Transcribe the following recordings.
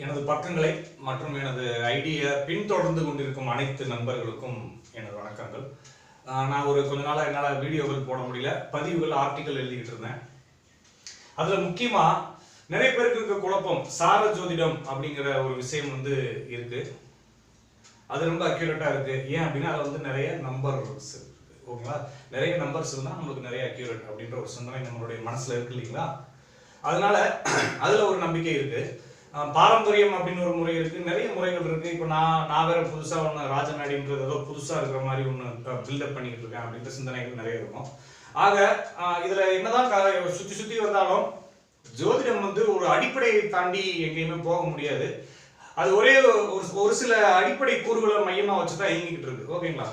எனது பக்கங்களை மற்றும் எனது ஐடியை பின்தொடர்ந்து கொண்டிருக்கும் அனைத்து நண்பர்களுக்கும் எனது வணக்கங்கள். நான் ஒரு கொஞ்ச நாளாக என்னால் வீடியோக்கள் போட முடியல. பதிவுகள் ஆர்டிக்கல் எழுதிக்கிட்டு இருந்தேன். அதில் முக்கியமாக நிறைய பேருக்கு இருக்க குழப்பம் சார ஜோதிடம் அப்படிங்கிற ஒரு விஷயம் வந்து இருக்கு. அது ரொம்ப அக்யூரேட்டாக இருக்கு. ஏன் அப்படின்னா அதில் வந்து நிறைய நம்பர்ஸ் ஓகேங்களா? நிறைய நம்பர்ஸ் இருந்தால் நம்மளுக்கு நிறைய அக்யூரேட் அப்படின்ற ஒரு சிந்தனை நம்மளுடைய மனசில் இருக்கு இல்லைங்களா? அதனால அதில் ஒரு நம்பிக்கை இருக்கு. பாரம்பரியம் அப்படின்னு ஒரு முறை இருக்கு. நிறைய முறைகள் இருக்கு. இப்போ நான் நான் வேற புதுசா ஒன்று ராஜநாடின்றது ஏதோ புதுசா இருக்கிற மாதிரி ஒன்று பில்டப் பண்ணிட்டு இருக்கேன் அப்படின்ற சிந்தனைகள் நிறைய இருக்கும். ஆக இதில் இதுல என்னதான் க- சுத்தி சுத்தி வந்தாலும் ஜோதிடம் வந்து ஒரு அடிப்படையை தாண்டி எங்கேயுமே போக முடியாது. அது ஒரே ஒரு ஒரு சில அடிப்படை கூறுகளை மையமா வச்சு தான் இயங்கிக்கிட்டு இருக்கு. ஓகேங்களா?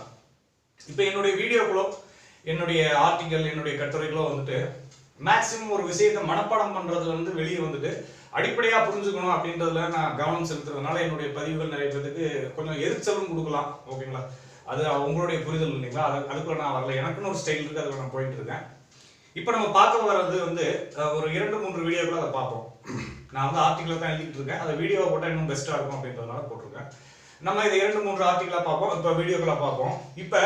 இப்போ என்னுடைய வீடியோக்களோ என்னுடைய ஆர்டிக்கல் என்னுடைய கட்டுரைகளோ வந்துட்டு மேக்சிமம் ஒரு விஷயத்தை மனப்பாடம் பண்றதுல இருந்து வெளியே வந்துட்டு அடிப்படையா புரிஞ்சுக்கணும் அப்படின்றதுல நான் கவனம் செலுத்துறதுனால என்னுடைய பதிவுகள் நிறைய பேருக்கு கொஞ்சம் எரிச்சலும் கொடுக்கலாம் ஓகேங்களா? அது உங்களுடைய புரிதல் இல்லைங்களா? அது அதுக்குள்ள நான் வரல. எனக்குன்னு ஒரு ஸ்டைல் இருக்கு அதுல நான் போயிட்டு இருக்கேன். இப்போ நம்ம பார்க்க வர்றது வந்து ஒரு இரண்டு மூன்று வீடியோக்களை அதை பார்ப்போம். நான் வந்து ஆர்டிக்கலை தான் எழுதிட்டு இருக்கேன். அதை வீடியோவை போட்டால் இன்னும் பெஸ்ட்டாக இருக்கும் அப்படின்றதுனால போட்டிருக்கேன். நம்ம இதை இரண்டு மூன்று ஆர்டிக்கலாக பார்ப்போம். இப்போ வீடியோக்களை பார்ப்போம். இப்போ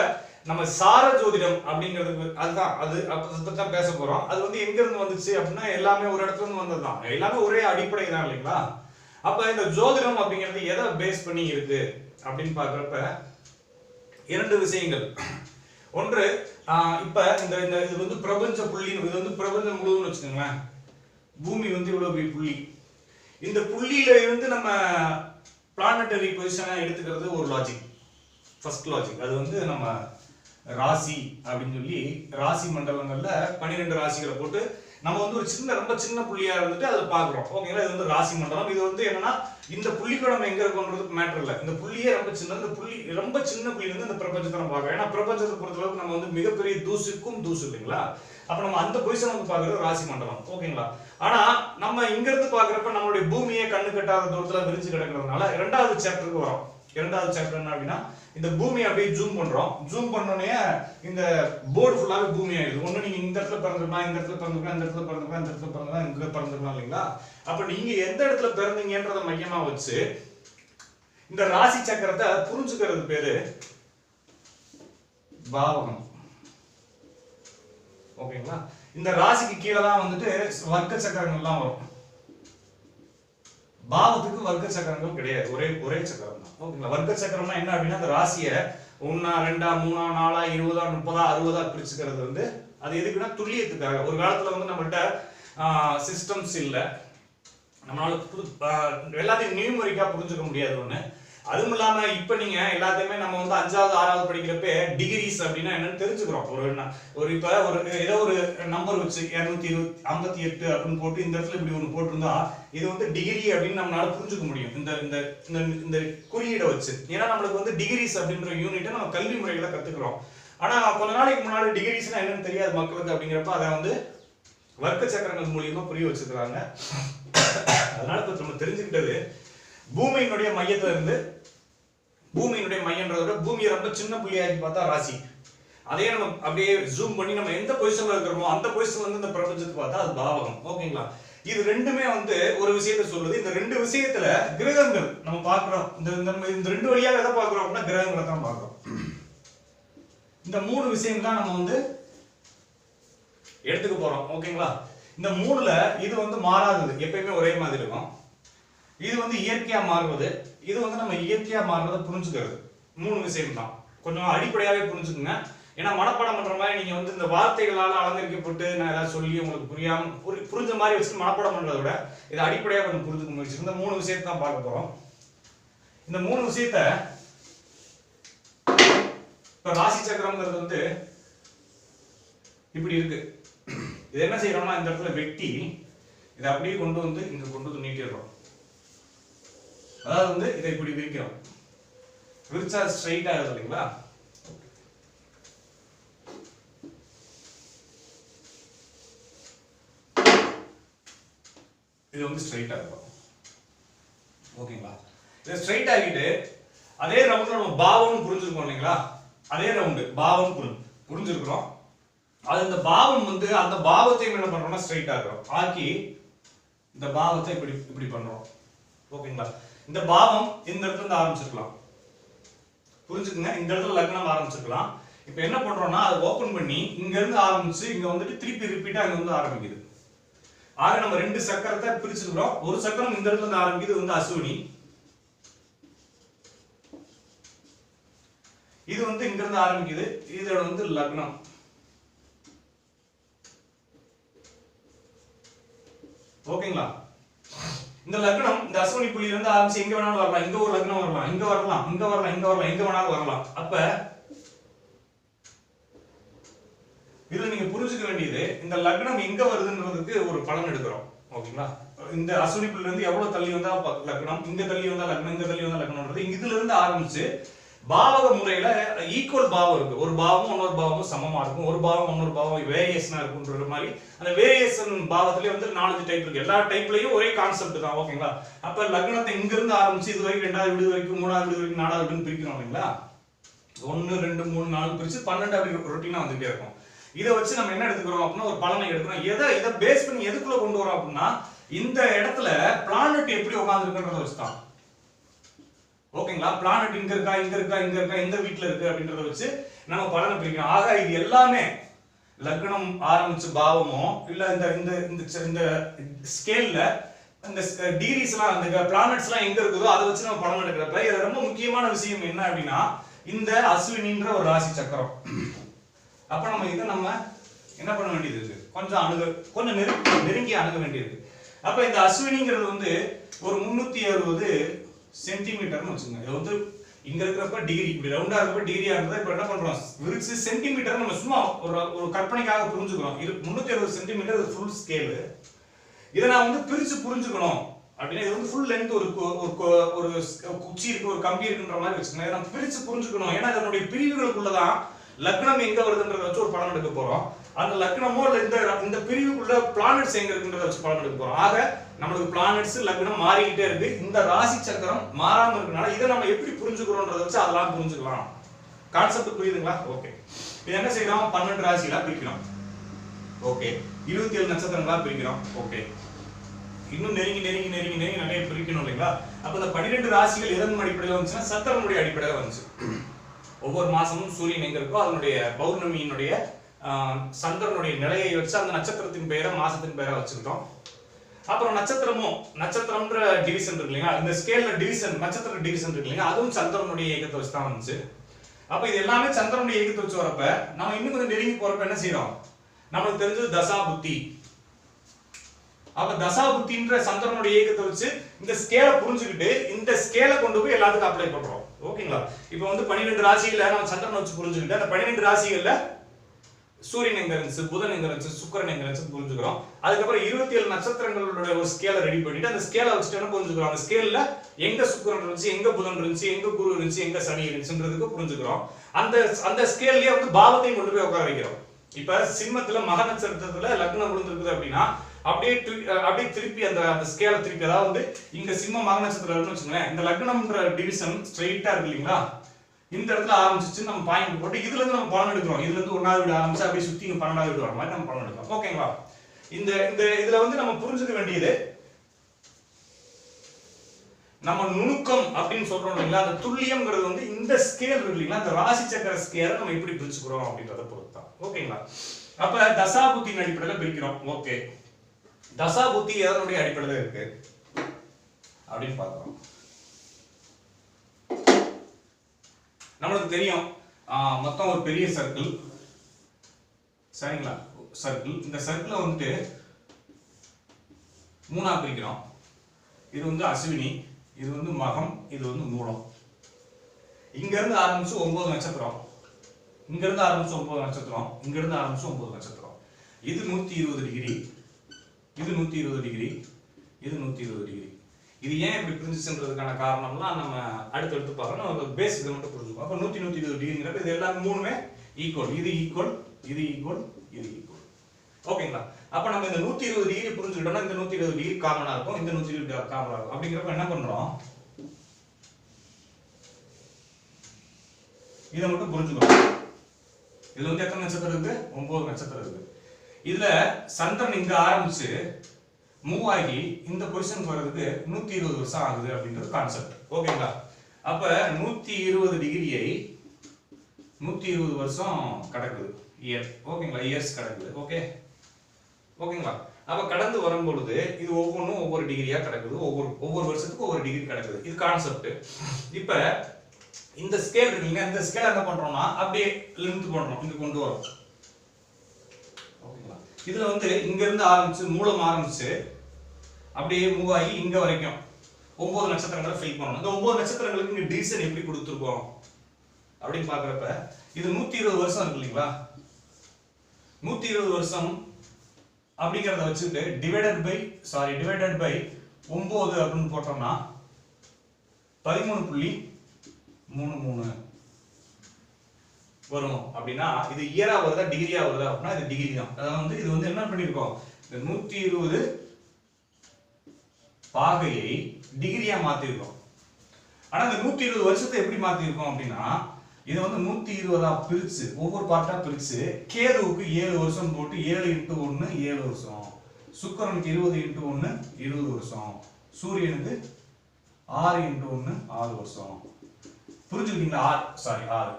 நம்ம சார ஜோதிடம் அப்படிங்கிறது அதுதான். அது அப்போ தான் பேச போகிறோம் அது வந்து எங்கேருந்து வந்துச்சு அப்படின்னா எல்லாமே ஒரு இடத்துல இருந்து வந்தது தான் எல்லாமே ஒரே அடிப்படை தான் இல்லைங்களா? அப்போ இந்த ஜோதிடம் அப்படிங்கிறது எதை பேஸ் பண்ணி இருக்கு அப்படின்னு பார்க்குறப்ப இரண்டு விஷயங்கள். ஒன்று இப்போ இப்ப இந்த இந்த இது வந்து பிரபஞ்ச புள்ளின்னு இது வந்து பிரபஞ்சம் முழுவதும் வச்சுக்கோங்களேன். பூமி வந்து இவ்வளவு பெரிய புள்ளி. இந்த புள்ளியில இருந்து நம்ம பிளானட்டரி பொசிஷனை எடுத்துக்கிறது ஒரு லாஜிக் ஃபர்ஸ்ட் லாஜிக் அது வந்து நம்ம ராசி அப்படின்னு சொல்லி ராசி மண்டலங்கள்ல பன்னிரெண்டு ராசிகளை போட்டு நம்ம வந்து ஒரு சின்ன ரொம்ப சின்ன புள்ளியா இருந்துட்டு அதை பாக்குறோம் ஓகேங்களா? இது வந்து ராசி மண்டலம். இது வந்து என்னன்னா இந்த புள்ளிக்கூட நம்ம எங்க இருக்கோன்றது மேட்டர் இல்ல. இந்த புள்ளியே ரொம்ப சின்ன இந்த புள்ளி ரொம்ப சின்ன புள்ளி வந்து இந்த பிரபஞ்சத்தை நம்ம பார்க்கறோம். ஏன்னா பிரபஞ்சத்தை பொறுத்தளவுக்கு நம்ம வந்து மிகப்பெரிய தூசுக்கும் தூசு இல்லைங்களா? அப்ப நம்ம அந்த பொசிஷன் வந்து பாக்குறது ராசி மண்டலம். ஓகேங்களா? ஆனா நம்ம இங்க இருந்து பாக்குறப்ப நம்மளுடைய பூமியை கண்ணு கட்டாத தூரத்துல விரிஞ்சு கிடக்கிறதுனால இரண்டாவது சாப்டருக்கு வரோம். இரண்டாவது சாப்டர் என்ன அப்படின்னா இந்த பூமியை அப்படியே ஜூம் பண்றோம். ஜூம் பண்ணோடனே இந்த போர்டு ஃபுல்லாவே பூமி ஆயிடுது. ஒண்ணு நீங்க இந்த இடத்துல பிறந்திருக்கலாம் இந்த இடத்துல பிறந்திருக்கலாம் இந்த இடத்துல பிறந்திருக்கலாம் இந்த இடத்துல பிறந்திருக்கலாம் இங்க பிறந்திருக்கலாம் இல்லைங்களா? அப்ப நீங்க எந்த இடத்துல பிறந்தீங்கன்றத மையமா வச்சு இந்த ராசி சக்கரத்தை புரிஞ்சுக்கிறது பேரு பாவகம். ஓகேங்களா? இந்த ராசிக்கு கீழே தான் வந்துட்டு வர்க்க சக்கரங்கள்லாம் வரும். பாவத்துக்கு வர்க்க சக்கரங்கள் கிடையாது. ஒரே ஒரே சக்கரம் தான். ஓகேங்களா? வர்க்க சக்கரம்னா என்ன அப்படின்னா அந்த ராசியை ஒன்னா ரெண்டா மூணா நாலா இருபதா முப்பதா அறுபதா பிரிச்சுக்கிறது வந்து அது எதுக்குன்னா துல்லியத்துக்காக. ஒரு காலத்துல வந்து நம்மகிட்ட சிஸ்டம்ஸ் இல்லை. நம்மளால புது எல்லாத்தையும் நியூமரிக்கா புரிஞ்சுக்க முடியாது ஒன்று இல்லாம இப்ப நீங்க எல்லாத்தையுமே நம்ம வந்து அஞ்சாவது ஆறாவது படிக்கிறப்ப டிகிரிஸ் அப்படின்னா என்னன்னு தெரிஞ்சுக்கிறோம். ஒரு ஒரு இப்ப ஒரு ஏதோ ஒரு நம்பர் வச்சு இருநூத்தி இருபத்தி ஐம்பத்தி எட்டு அப்படின்னு போட்டு இந்த இடத்துல இப்படி ஒண்ணு போட்டிருந்தா இது வந்து டிகிரி அப்படின்னு நம்மளால புரிஞ்சுக்க முடியும். இந்த இந்த இந்த இந்த குறியீடை வச்சு. ஏன்னா நம்மளுக்கு வந்து டிகிரிஸ் அப்படின்ற யூனிட்டை நம்ம கல்வி முறைகளை கத்துக்கிறோம். ஆனா கொஞ்ச நாளைக்கு முன்னாடி டிகிரிஸ்னா என்னன்னு தெரியாது மக்களுக்கு அப்படிங்கிறப்ப அதை வந்து வர்க்க சக்கரங்கள் மூலியமா புரிய வச்சுக்கிறாங்க. அதனால இப்போ நம்ம தெரிஞ்சுக்கிட்டது பூமியினுடைய மையத்துல இருந்து பூமியினுடைய மையன்றத விட பூமியை ரொம்ப சின்ன புள்ளியாக்கி பார்த்தா ராசி. அதே நம்ம அப்படியே ஜூம் பண்ணி நம்ம எந்த பொசிஷன்ல இருக்கிறோமோ அந்த பொசிஷன் வந்து இந்த பிரபஞ்சத்துக்கு பார்த்தா அது பாவகம். ஓகேங்களா? இது ரெண்டுமே வந்து ஒரு விஷயத்த சொல்லுது. இந்த ரெண்டு விஷயத்துல கிரகங்கள் நம்ம பாக்குறோம் இந்த இந்த இந்த ரெண்டு வழியாக எதை பாக்குறோம் அப்படின்னா கிரகங்களை தான் பாக்குறோம் இந்த மூணு விஷயம் தான் நம்ம வந்து எடுத்துக்க போறோம். ஓகேங்களா? இந்த மூணுல இது வந்து மாறாதது. எப்பயுமே ஒரே மாதிரி இருக்கும். இது வந்து இயற்கையா மாறுவது. இது வந்து நம்ம இயற்கையா மாறுறதை புரிஞ்சுக்கிறது. மூணு விஷயம் தான் கொஞ்சம் அடிப்படையாவே புரிஞ்சுக்குங்க. ஏன்னா மனப்பாடம் பண்ற மாதிரி நீங்க வந்து இந்த வார்த்தைகளால அலங்கரிக்கப்பட்டு நான் ஏதாவது சொல்லி உங்களுக்கு புரியாம புரி புரிஞ்ச மாதிரி வச்சு மனப்பாடம் பண்றதை விட இதை அடிப்படையா கொஞ்சம் புரிஞ்சுக்க முயற்சி இந்த மூணு விஷயத்தை தான் பார்க்க போறோம். இந்த மூணு விஷயத்த இப்ப ராசி சக்கரம்ங்கிறது வந்து இப்படி இருக்கு. இது என்ன செய்யறோம்னா இந்த இடத்துல வெட்டி இதை அப்படியே கொண்டு வந்து இங்க கொண்டு வந்து நீட்டிடுறோம். அதாவது வந்து இதை இப்படி விரிக்கிறோம் விரிச்சா ஸ்ட்ரைட் ஆகுது இல்லைங்களா? இது வந்து ஸ்ட்ரைட் ஆகும் ஓகேங்களா? இது ஸ்ட்ரைட் ஆகிட்டு அதே ரவுண்ட் நம்ம பாவம்னு புரிஞ்சிருக்கோம் இல்லைங்களா? அதே ரவுண்டு பாவம் புரி புரிஞ்சிருக்கிறோம். அது இந்த பாவம் வந்து அந்த பாவத்தையும் என்ன பண்றோம்னா ஸ்ட்ரைட் ஆகிறோம் ஆக்கி இந்த பாவத்தை இப்படி இப்படி பண்றோம். ஓகேங்களா? இந்த பாவம் இந்த இடத்துல இருந்து ஆரம்பிச்சிருக்கலாம். புரிஞ்சுக்குங்க? இந்த இடத்துல லக்னம் ஆரம்பிச்சிருக்கலாம். இப்போ என்ன பண்றோம்னா அதை ஓபன் பண்ணி இங்க இருந்து ஆரம்பிச்சு இங்க வந்துட்டு திருப்பி ரிப்பீட்டா அங்க வந்து ஆரம்பிக்குது. ஆக நம்ம ரெண்டு சக்கரத்தை பிரிச்சுக்கிறோம் ஒரு சக்கரம் இந்த இடத்துல இருந்து ஆரம்பிக்குது வந்து அசுவினி இது வந்து இங்க இருந்து ஆரம்பிக்குது இதோட வந்து லக்னம். ஓகேங்களா? இந்த லக்னம் இந்த அஸ்வினி புள்ளி இருந்து ஆரம்பிச்சு எங்க வேணாலும் வரலாம். இங்க ஒரு லக்னம் வரலாம். இங்க வரலாம் இங்க வரலாம் இங்க வரலாம் எங்க வேணாலும் வரலாம். அப்ப இதுல நீங்க புரிஞ்சுக்க வேண்டியது இந்த லக்னம் எங்க வருதுன்றதுக்கு ஒரு பலன் எடுக்கிறோம். ஓகேங்களா? இந்த அஸ்வினி புள்ளி இருந்து எவ்வளவு தள்ளி வந்தா லக்னம் இங்க தள்ளி வந்தா லக்னம் இங்க தள்ளி வந்தா லக்னம்ன்றது இதுல இருந்து ஆரம்பிச்சு பாவக முறையில ஈக்குவல் பாவம் இருக்கு. ஒரு பாவமும் இன்னொரு பாவமும் சமமா இருக்கும். ஒரு பாவம் இன்னொரு பாவம் வேரியேஷனா இருக்கும்ன்ற மாதிரி அந்த வேரியேஷன் பாவத்திலே வந்து நாலஞ்சு டைப் இருக்கு. எல்லா டைப்லயும் ஒரே கான்செப்ட் தான் ஓகேங்களா அப்ப லக்னத்தை இங்க இருந்து ஆரம்பிச்சு இது வரைக்கும் ரெண்டாவது வீடு வரைக்கும் மூணாவது வீடு வரைக்கும் நாலாவது வீடுன்னு பிரிக்கிறோம் இல்லைங்களா? ஒன்னு ரெண்டு மூணு நாலு பிரிச்சு பன்னெண்டு அப்படி ரொட்டீனா வந்துட்டே இருக்கும். இதை வச்சு நம்ம என்ன எடுத்துக்கிறோம் அப்படின்னா ஒரு பலனை எடுக்கிறோம். எதை இதை பேஸ் பண்ணி எதுக்குள்ள கொண்டு வரோம் அப்படின்னா இந்த இடத்துல பிளானட் எப்படி உட்காந்துருக்குன்றத வச்சு தான். ஓகேங்களா? பிளானட் இங்க இருக்கா இங்க இருக்கா இங்க இருக்கா எந்த வீட்டுல இருக்கு அப்படின்றத வச்சு நம்ம பலனை பிரிக்கணும். ஆக இது எல்லாமே லக்னம் ஆரம்பிச்சு பாவமோ இல்ல இந்த இந்த இந்த இந்த ஸ்கேல்ல இந்த டிகிரிஸ் எல்லாம் அந்த பிளானட்ஸ் எல்லாம் எங்க இருக்குதோ அதை வச்சு நம்ம பலன் எடுக்கிறப்ப இது ரொம்ப முக்கியமான விஷயம் என்ன அப்படின்னா இந்த அஸ்வினின்ற ஒரு ராசி சக்கரம். அப்ப நம்ம இதை நம்ம என்ன பண்ண வேண்டியது இருக்கு? கொஞ்சம் அணுக கொஞ்சம் நெருங்கி நெருங்கி அணுக வேண்டியிருக்கு அப்ப இந்த அஸ்வினிங்கிறது வந்து ஒரு முன்னூத்தி அறுபது சென்டிமீட்டர்னு வச்சுக்கோங்க. இது வந்து இங்க இருக்கிறப்ப டிகிரி இப்படி ரவுண்டா இருக்கப்ப டிகிரியா இருந்தா இப்ப என்ன பண்றோம்? விரிச்சு சென்டிமீட்டர் நம்ம சும்மா ஒரு ஒரு கற்பனைக்காக புரிஞ்சுக்கிறோம். இது முன்னூத்தி அறுபது சென்டிமீட்டர் ஃபுல் ஸ்கேலு இதை நான் வந்து பிரிச்சு புரிஞ்சுக்கணும் அப்படின்னா இது வந்து ஃபுல் லென்த் ஒரு ஒரு ஒரு குச்சி இருக்கு ஒரு கம்பி இருக்குன்ற மாதிரி வச்சுக்கோங்க. இதை நம்ம பிரிச்சு புரிஞ்சுக்கணும். ஏன்னா இதனுடைய பிரிவுகளுக்குள்ளதான் லக்னம் எங்க வருதுன்றத வச்சு ஒரு படம் எடுக்க போறோம். அந்த லக்னமோ இல்லை இந்த இந்த பிரிவுக்குள்ள பிளானட்ஸ் எங்க இருக்குன்றத வச்சு படம் எடுக்க போறோம். ஆக நம்மளுக்கு பிளானட்ஸ் லக்னம் மாறிக்கிட்டே இருக்கு. இந்த ராசி சக்கரம் மாறாம இருக்கனால இதை நம்ம எப்படி புரிஞ்சுக்கிறோன்றத வச்சு அதெல்லாம் புரிஞ்சுக்கலாம். கான்செப்ட் புரியுதுங்களா? ஓகே இது என்ன செய்யறோம்? பன்னெண்டு ராசிகளா பிரிக்கிறோம். ஓகே இருபத்தி ஏழு நட்சத்திரங்களா பிரிக்கிறோம். ஓகே இன்னும் நெருங்கி நெருங்கி நெருங்கி நெருங்கி நிறைய பிரிக்கணும் இல்லைங்களா? அப்ப இந்த பன்னிரெண்டு ராசிகள் எதன் அடிப்படையில் வந்துச்சுன்னா சத்திரனுடைய அடிப்படையில் வந்துச்சு. ஒவ்வொரு மாசமும் சூரியன் எங்க இருக்கோ அதனுடைய பௌர்ணமியினுடைய சந்திரனுடைய நிலையை வச்சு அந்த நட்சத்திரத்தின் பெயரை மாசத்தின் பெயரை வச்சுக்கிட்டோம். அப்புறம் நட்சத்திரமும் நட்சத்திரம்ன்ற டிவிஷன் இருக்கு இல்லைங்களா? இந்த ஸ்கேல்ல டிவிஷன் நட்சத்திர டிவிஷன் இருக்கு இல்லைங்களா? அதுவும் சந்திரனுடைய இயக்கத்தை வச்சு தான் வந்துச்சு. அப்ப இது எல்லாமே சந்திரனுடைய இயக்கத்தை வச்சு வரப்ப நம்ம இன்னும் கொஞ்சம் நெருங்கி போறப்ப என்ன செய்யறோம்? நம்மளுக்கு தெரிஞ்சது தசா புத்தி அப்ப தசா புத்தின்ற சந்திரனுடைய இயக்கத்தை வச்சு இந்த ஸ்கேலை புரிஞ்சுக்கிட்டு இந்த ஸ்கேலை கொண்டு போய் எல்லாத்துக்கும் அப்ளை பண்றோம். ஓகேங்களா இப்போ வந்து பன்னிரெண்டு ராசிகளை நம்ம சந்திரனை வச்சு புரிஞ்சுக்கிட்டு அந்த பன்னிரெண்டு ராசிகள்ல சூரியன் எங்க இருந்துச்சு புதன் எங்க இருந்துச்சு சுக்கரன் எங்க இருந்துச்சு புரிஞ்சுக்கிறோம். அதுக்கப்புறம் இருபத்தி ஏழு நட்சத்திரங்களோட ஒரு ஸ்கேலை ரெடி பண்ணிட்டு அந்த ஸ்கேலை வச்சுட்டு என்ன புரிஞ்சுக்கிறோம்? அந்த ஸ்கேல்ல எங்க சுக்கரன் இருந்துச்சு எங்க புதன் இருந்துச்சு எங்க குரு இருந்துச்சு எங்க சனி இருந்துச்சுன்றதுக்கு புரிஞ்சுக்கிறோம். அந்த அந்த ஸ்கேல்லயே வந்து பாவத்தையும் கொண்டு போய் உட்கார வைக்கிறோம். இப்ப சிம்மத்துல மக நட்சத்திரத்துல லக்னம் விழுந்திருக்குது அப்படின்னா அப்படியே திரு- அப்படியே திருப்பி அந்த அந்த ஸ்கேலை திருப்பி அதாவது இங்க சிம்ம மக நட்சத்திரம் வச்சுக்கோங்களேன் இந்த லக்னம்ன்ற டிவிஷன் ஸ்ட்ரெயிட்டா இருக்கு இல்லைங்களா? இந்த இடத்துல ஆரம்பிச்சிச்சு நம்ம பாயிண்ட் போட்டு இதுல இருந்து நம்ம பலன் எடுக்கிறோம். இதுல இருந்து ஒன்னாவது வீடு ஆரம்பிச்சு அப்படியே சுத்தி இங்க பன்னெண்டாவது வீடு வர மாதிரி நம்ம பலன் எடுக்கிறோம். ஓகேங்களா இந்த இந்த இதுல வந்து நம்ம புரிஞ்சுக்க வேண்டியது நம்ம நுணுக்கம் அப்படின்னு சொல்றோம் இல்லைங்களா? அந்த துல்லியம்ங்கிறது வந்து இந்த ஸ்கேல் இருக்கு இல்லைங்களா? இந்த ராசி சக்கர ஸ்கேலை நம்ம எப்படி பிரிச்சுக்கிறோம் அப்படின்றத பொறுத்து தான் ஓகேங்களா அப்ப தசாபுத்தியின் அடிப்படையில பிரிக்கிறோம். ஓகே தசாபுத்தி எதனுடைய அடிப்படையில இருக்கு? அப்படின்னு பார்க்கிறோம். நம்மளுக்கு தெரியும். மொத்தம் ஒரு பெரிய சர்க்கிள் சரிங்களா? சர்க்கிள் இந்த சர்க்கிளை வந்துட்டு மூணா பிரிக்கிறோம். இது வந்து அஸ்வினி இது வந்து மகம் இது வந்து மூலம். இங்கேருந்து ஆரம்பிச்சு ஒன்பது நட்சத்திரம். இங்கேருந்து ஆரம்பிச்சு ஒன்பது நட்சத்திரம். இங்கேருந்து ஆரம்பிச்சு ஒன்பது நட்சத்திரம். இது நூற்றி இருபது டிகிரி இது நூற்றி இருபது டிகிரி இது நூற்றி இருபது டிகிரி இது ஏன் இப்படி பிரிஞ்சுச்சுன்றதுக்கான காரணம்லாம் நம்ம அடுத்தடுத்து பார்க்கணும். நம்ம பேஸ் இதை மட்டும் புரிஞ்சுக்கணும். அப்போ நூத்தி நூத்தி இருபது டிகிரிங்கிறப்ப இது எல்லாமே மூணுமே ஈக்குவல் இது ஈக்குவல் இது ஈக்குவல் இது ஈக்குவல் ஓகேங்களா? அப்ப நம்ம இந்த நூத்தி இருபது டிகிரி புரிஞ்சுக்கிட்டோம்னா இந்த நூத்தி இருபது டிகிரி காமனா இருக்கும். இந்த நூத்தி இருபது காமனாக இருக்கும். அப்படிங்கிறப்ப என்ன பண்ணுறோம் இதை மட்டும் புரிஞ்சுக்கணும். இதுல வந்து எத்தனை நட்சத்திரம் இருக்கு? ஒன்பது நட்சத்திரம் இருக்கு. இதுல சந்திரன் இங்க ஆரம்பிச்சு மூவ் ஆகி இந்த பொசிஷனுக்கு வர்றதுக்கு நூத்தி இருபது வருஷம் ஆகுது அப்படின்றது கான்செப்ட் ஓகேங்களா அப்ப நூத்தி இருபது டிகிரியை நூத்தி இருபது வருஷம் கிடக்குது. இயர் ஓகேங்களா இயர்ஸ் கிடக்குது. ஓகே ஓகேங்களா அப்ப கடந்து வரும்பொழுது இது ஒவ்வொன்றும் ஒவ்வொரு டிகிரியா கிடக்குது. ஒவ்வொரு ஒவ்வொரு வருஷத்துக்கும் ஒவ்வொரு டிகிரி கிடக்குது. இது கான்செப்ட் இப்ப இந்த ஸ்கேல் இருக்குங்க இந்த ஸ்கேல் என்ன பண்றோம்னா அப்படியே லென்த் பண்றோம். இங்க கொண்டு வரோம். இதுல வந்து இங்க இருந்து ஆரம்பிச்சு மூலம் ஆரம்பிச்சு அப்படியே மூவ் ஆகி இங்க வரைக்கும் ஒன்பது நட்சத்திரங்களை ஃபில் பண்ணணும். இந்த ஒன்பது நட்சத்திரங்களுக்கு இங்க டிசைன் எப்படி கொடுத்துருக்கோம் அப்படின்னு பாக்குறப்ப இது நூத்தி இருபது வருஷம் இருக்கு இல்லைங்களா? நூத்தி இருபது வருஷம் அப்படிங்கிறத வச்சுட்டு divided by sorry divided by ஒன்பது அப்படின்னு போட்டோம்னா பதிமூணு புள்ளி மூணு மூணு. வரும் அப்படின்னா இது இயரா வருதா டிகிரியா வருதா அப்படின்னா இது டிகிரி தான். அதாவது வந்து இது வந்து என்ன பண்ணியிருக்கோம் இந்த நூத்தி இருபது பாகையை டிகிரியா மாத்திருக்கோம். ஆனா இந்த நூத்தி இருபது வருஷத்தை எப்படி மாத்திருக்கோம் அப்படின்னா இதை வந்து நூத்தி இருபதா பிரிச்சு ஒவ்வொரு பார்ட்டா பிரிச்சு கேதுவுக்கு ஏழு வருஷம் போட்டு ஏழு இன்ட்டு ஒன்னு ஏழு வருஷம். சுக்கிரனுக்கு இருபது இன்ட்டு ஒன்னு இருபது வருஷம். சூரியனுக்கு ஆறு இன்ட்டு ஒன்னு ஆறு வருஷம். புரிஞ்சுக்கிட்டீங்களா? ஆறு சாரி ஆறு.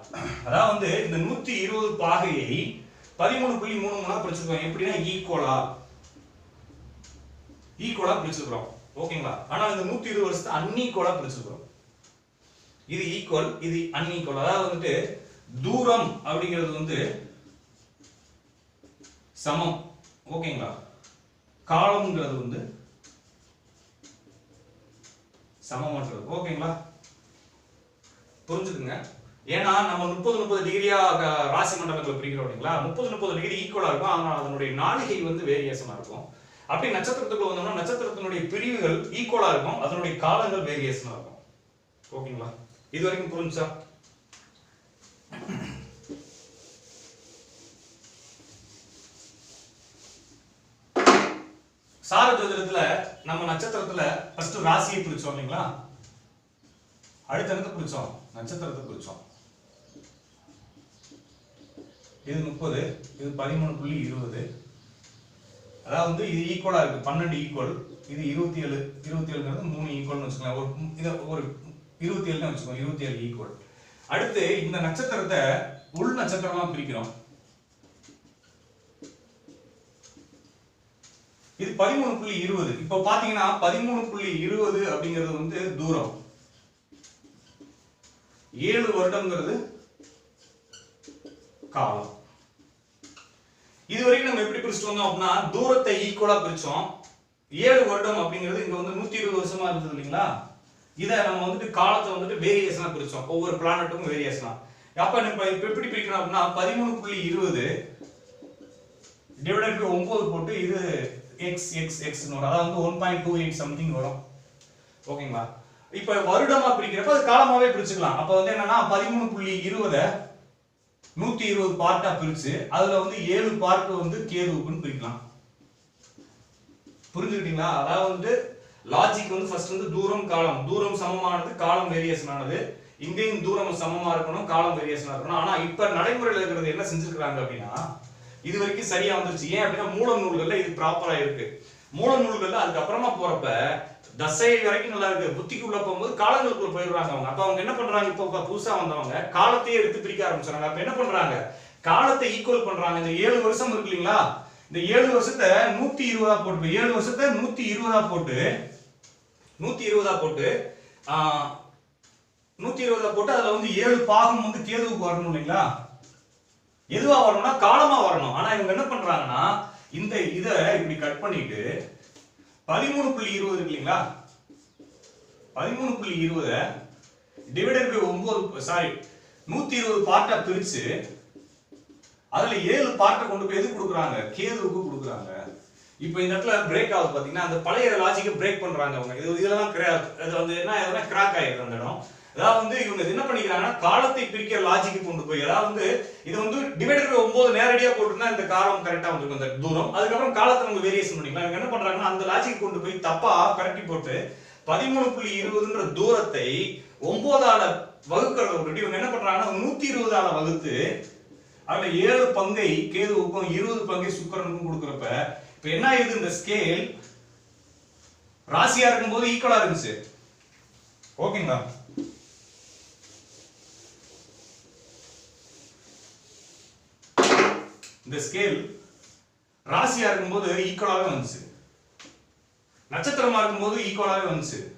அதாவது வந்து இந்த நூத்தி இருபது பாகையை பதிமூணு புள்ளி மூணு மூணா பிரிச்சிருக்கோம். எப்படின்னா ஈக்குவலா ஈக்குவலா பிரிச்சிருக்கிறோம். ஓகேங்களா? ஆனா இந்த நூத்தி இருபது வருஷத்தை அன்ஈக்குவலா பிரிச்சிருக்கிறோம். இது ஈக்குவல் இது அன்ஈக்குவல் அதாவது வந்துட்டு தூரம் அப்படிங்கிறது வந்து சமம். ஓகேங்களா? காலம்ங்கிறது வந்து சமமற்றது ஓகேங்களா? புரிஞ்சுக்குங்க. ஏன்னா நம்ம முப்பது முப்பது டிகிரியா ராசி மண்டலங்களை பிரிக்கிறோம் இல்லைங்களா? முப்பது முப்பது டிகிரி ஈக்குவலா இருக்கும். ஆனால் அதனுடைய நாளிகை வந்து வேரியேஷனா இருக்கும். அப்படி நட்சத்திரத்துக்குள்ள வந்தோம்னா நட்சத்திரத்தினுடைய பிரிவுகள் ஈக்குவலா இருக்கும். அதனுடைய காலங்கள் வேரியேஷனா இருக்கும். ஓகேங்களா? இது வரைக்கும் புரிஞ்சா சார ஜோதிடத்துல நம்ம நட்சத்திரத்துல ஃபர்ஸ்ட் ராசியை பிடிச்சோம் இல்லைங்களா? அடுத்தடுத்து பிடிச்சோம் நட்சத்திரத்தை பிரிச்சோம் இது முப்பது இது பதிமூணு புள்ளி இருபது. அதாவது வந்து இது ஈக்குவலா இருக்கு. பன்னெண்டு ஈக்குவல் இது இருபத்தி ஏழு இருபத்தி ஏழுங்கிறது மூணு ஈக்குவல்னு வச்சுக்கலாம் ஒரு இதை ஒரு இருபத்தி ஏழுன்னு வச்சுக்கோங்க இருபத்தி ஏழு ஈக்குவல் அடுத்து இந்த நட்சத்திரத்தை உள் நட்சத்திரம்லாம் பிரிக்கிறோம். இது பதிமூணு புள்ளி இருபது. இப்போ பாத்தீங்கன்னா பதிமூணு புள்ளி இருபது அப்படிங்கிறது வந்து தூரம். ஏழு வருடங்கிறது காலம். இது வரைக்கும் நம்ம எப்படி பிரிச்சுட்டு வந்தோம் அப்படின்னா தூரத்தை ஈக்குவலா பிரிச்சோம். ஏழு வருடம் அப்படிங்கிறது இங்க வந்து நூத்தி இருபது வருஷமா இருந்தது இல்லைங்களா? இதை நம்ம வந்துட்டு காலத்தை வந்துட்டு வேரியேஷனா பிரிச்சோம். ஒவ்வொரு பிளானட்டும் வேரியேஷனா அப்ப நம்ம இப்ப எப்படி பிரிக்கணும் அப்படின்னா பதிமூணு புள்ளி இருபது டிவைடட் பை ஒன்பது போட்டு இது எக்ஸ் எக்ஸ் எக்ஸ் வரும். அதாவது வந்து one point two eight something வரும். ஓகேங்களா இப்ப வருடமா பிரிக்கிறப்ப அது காலமாவே பிரிச்சுக்கலாம். அப்ப வந்து என்னன்னா பதிமூணு புள்ளி இருபதை நூத்தி இருபது பார்ட்டா பிரிச்சு அதுல வந்து ஏழு பார்ட் வந்து கேதுவுக்குன்னு பிரிக்கலாம். புரிஞ்சுக்கிட்டீங்களா? அதாவது வந்து லாஜிக் வந்து ஃபர்ஸ்ட் வந்து தூரம் காலம். தூரம் சமமானது காலம் வேரியேஷன் ஆனது இங்கேயும் தூரம் சமமா இருக்கணும் காலம் வேரியேஷனா இருக்கணும். ஆனா இப்ப நடைமுறையில் இருக்கிறது என்ன செஞ்சிருக்கிறாங்க அப்படின்னா இது வரைக்கும் சரியா வந்துருச்சு. ஏன் அப்படின்னா மூல நூல்கள்ல இது ப்ராப்பரா இருக்கு. மூல நூல்கள்ல அதுக்கப்புறமா போறப்ப தசை வரைக்கும் நல்லா இருக்கு. புத்திக்கு உள்ள போகும்போது காலங்களுக்குள்ள போயிடுறாங்க அவங்க. அப்ப அவங்க என்ன பண்றாங்க? இப்போ இப்ப புதுசா வந்தவங்க காலத்தையே எடுத்து பிரிக்க ஆரம்பிச்சாங்க. அப்ப என்ன பண்றாங்க? காலத்தை ஈக்குவல் பண்றாங்க. இந்த ஏழு வருஷம் இருக்கு இல்லைங்களா? இந்த ஏழு வருஷத்தை நூத்தி இருபதா போட்டு ஏழு வருஷத்தை நூத்தி இருபதா போட்டு நூத்தி இருபதா போட்டு நூத்தி இருபதா போட்டு அதுல வந்து ஏழு பாகம் வந்து கேதுவுக்கு வரணும் இல்லைங்களா? எதுவா வரணும்னா காலமா வரணும். ஆனா இவங்க என்ன பண்றாங்கன்னா இந்த இதை இப்படி கட் பண்ணிட்டு பதிமூணு புள்ளி இருபது இருக்கு இல்லைங்களா? பதிமூணு புள்ளி இருபதை டிவைடட் பை ஒன்பது சாரி நூத்தி இருபது பார்ட்டா பிரிச்சு அதுல ஏழு பார்ட்டை கொண்டு போய் எது கொடுக்குறாங்க? கேதுவுக்கு கொடுக்குறாங்க. இப்போ இந்த இடத்துல பிரேக் ஆகுது பாத்தீங்கன்னா அந்த பழைய லாஜிக்கை பிரேக் பண்றாங்க அவங்க. இது இதெல்லாம் அது வந்து என்ன ஆகுதுன்னா கிராக் ஆயிடுது அந்த இடம். அதாவது வந்து இவங்க என்ன பண்ணிக்கிறாங்கன்னா காலத்தை பிரிக்கிற லாஜிக்கு கொண்டு போய் அதாவது வந்து இது வந்து டிவைடர் பை ஒன்பது நேரடியாக போட்டுருந்தா இந்த காலம் கரெக்டாக வந்துருக்கும் அந்த தூரம். அதுக்கப்புறம் காலத்தை நம்ம வேரியேஷன் பண்ணிக்கலாம். இவங்க என்ன பண்ணுறாங்கன்னா அந்த லாஜிக் கொண்டு போய் தப்பா கரெக்டி போட்டு பதிமூணு புள்ளி இருபதுன்ற தூரத்தை ஒன்பதால வகுக்கிறத விட்டுட்டு இவங்க என்ன பண்றாங்கன்னா நூத்தி இருபதால வகுத்து அதுல ஏழு பங்கை கேதுவுக்கும் இருபது பங்கை சுக்கிரனுக்கும் கொடுக்குறப்ப இப்ப என்ன ஆகுது இந்த ஸ்கேல் ராசியா இருக்கும்போது ஈக்குவலா இருந்துச்சு. ஓகேங்களா இந்த ஸ்கேல் ராசியா இருக்கும்போது ஈக்குவலாகவே வந்துச்சு. நட்சத்திரமா இருக்கும்போது ஈக்குவலாகவே வந்துச்சு.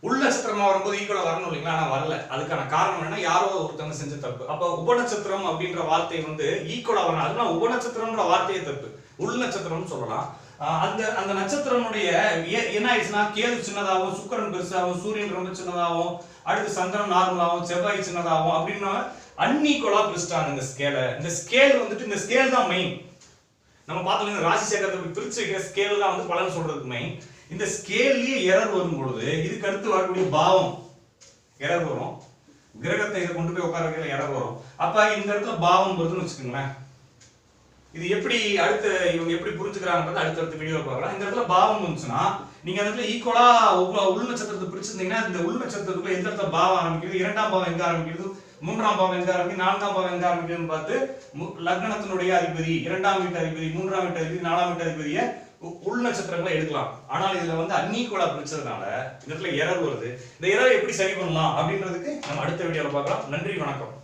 உள் நட்சத்திரமா வரும்போது ஈக்குவலா வரணும் இல்லைங்களா? ஆனா வரல. அதுக்கான காரணம் என்ன யாரோ ஒருத்தவங்க செஞ்ச தப்பு. அப்ப உபநட்சத்திரம் அப்படின்ற வார்த்தை வந்து ஈக்குவலா வரணும். அதுனா உபநட்சத்திரம்ன்ற வார்த்தையே தப்பு. உள் நட்சத்திரம்னு சொல்லலாம். அந்த அந்த நட்சத்திரனுடைய ஏ- என்ன ஆயிடுச்சுன்னா கேது சின்னதாகவும் சுக்கரன் பெருசாகவும் சூரியன் ரொம்ப சின்னதாகவும் அடுத்து சந்திரன் நார்மலாகவும் செவ்வாய் சின்னதாகவும் அப்படின்னு அன்ஈக்குவலா பிரிச்சிட்டாங்க இந்த ஸ்கேலை இந்த ஸ்கேல் வந்துட்டு இந்த ஸ்கேல் தான் மெயின் நம்ம பார்த்தோம் இந்த ராசி சேகரத்தை பிரிச்சு வைக்கிற ஸ்கேல் தான் வந்து பலன் சொல்றதுக்கு மெயின் இந்த ஸ்கேல்லயே எரர் வரும் பொழுது இதுக்கு அடுத்து வரக்கூடிய பாவம் எரர் வரும். கிரகத்தை இதை கொண்டு போய் உட்கார வைக்கிற எரர் வரும். அப்ப இந்த இடத்துல பாவம் வருதுன்னு வச்சுக்கோங்களேன். இது எப்படி அடுத்து இவங்க எப்படி புரிஞ்சுக்கிறாங்கன்றது அடுத்தடுத்த வீடியோ பார்க்கலாம். இந்த இடத்துல பாவம் வந்துச்சுன்னா நீங்க அந்த இடத்துல ஈக்குவலா உள் நட்சத்திரத்தை பிரிச்சிருந்தீங்கன்னா இந்த உள் நட்சத்திரத்துக்குள்ள எந்த இடத்துல பாவம் ஆரம்பிக்கிறது இரண்டாம் பாவம் எங்க ஆரம்பிக்கிறது மூன்றாம் பாவம் எங்க ஆரம்பிக்கும் நான்காம் பாவம் எங்க ஆரம்பிக்குதுன்னு பார்த்து மு- லக்னத்தினுடைய அதிபதி இரண்டாம் வீட்டு அதிபதி மூன்றாம் வீட்டு அதிபதி நாலாம் வீட்டு அதிபதியை உ- உள் நட்சத்திரங்களை எடுக்கலாம். ஆனால் இதுல வந்து அன்னீக்குவலா பிரிச்சதுனால இந்த இடத்துல எரர் வருது. இந்த எரர் எப்படி சரி பண்ணலாம் அப்படின்றதுக்கு நம்ம அடுத்த வீடியோல பார்க்கலாம். நன்றி வணக்கம்.